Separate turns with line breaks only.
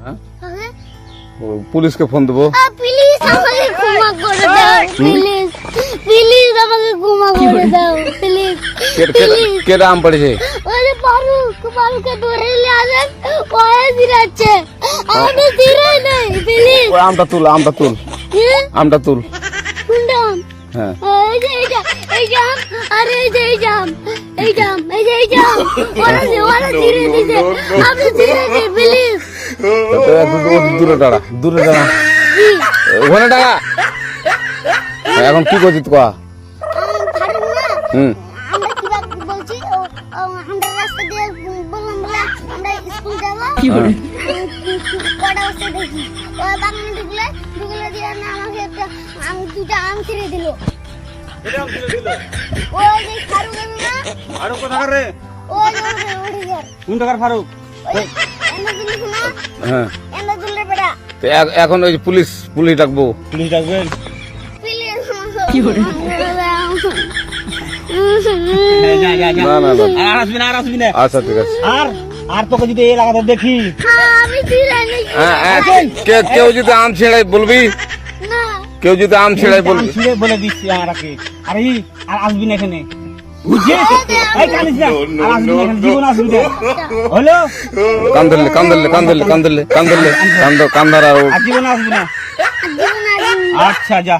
হ্যাঁ? পুলিশকে ফোন দেবো।
প্লিজ আমাকে ক্ষমা করে দাও প্লিজ প্লিজ আমাকে ক্ষমা করে দাও প্লিজ
কে- আম পড়েছে
ওরে ফারুক ফারুককে ধরে নিয়ে আসেন ওয়ে দিরাচ্ছে। আমি দিরাই নাই প্লিজ
ওই আমটা তুল আমটা তুল। আমটা তুল।
শুনলাম
হ্যাঁ।
এই যে এই এই জাম আরে এই যে এই জাম এই জাম এই যে এই জাম ওরা ওরা ধীরে দিছে আপনি ধীরে দিন প্লিজ
তো একটু দূর- দূরে দাঁড়া দূরে দাঁড়া। ওখানে দাঁড়া। এখন কি করছিস কোয়া
ফারুক? না
হুম
ফারুক।
হ্যাঁ। তো এখন ওই পুলিশ পুলিশ ডাকবো।
পুলিশ ডাকবেন
প্লিজ কি করে
যা যা যা।
না না না।
আর আসবি না আর আসবি না।
আচ্ছা ঠিক আছে।
আর আর তোকে যদি এই দেখি।
আমি
হ্যাঁ, হ্যাঁ, কেউ যদি আম ছেড়াই বলবি? কেউ যদি আম ছেড়াই বলবি?
বলে দিচ্ছি আর এই আর আসবি না এখানে। বুঝছিস? কান্দলে কান্দলে কান্দলে কান্দলে
কান্দ কান্দার
আচ্ছা যা।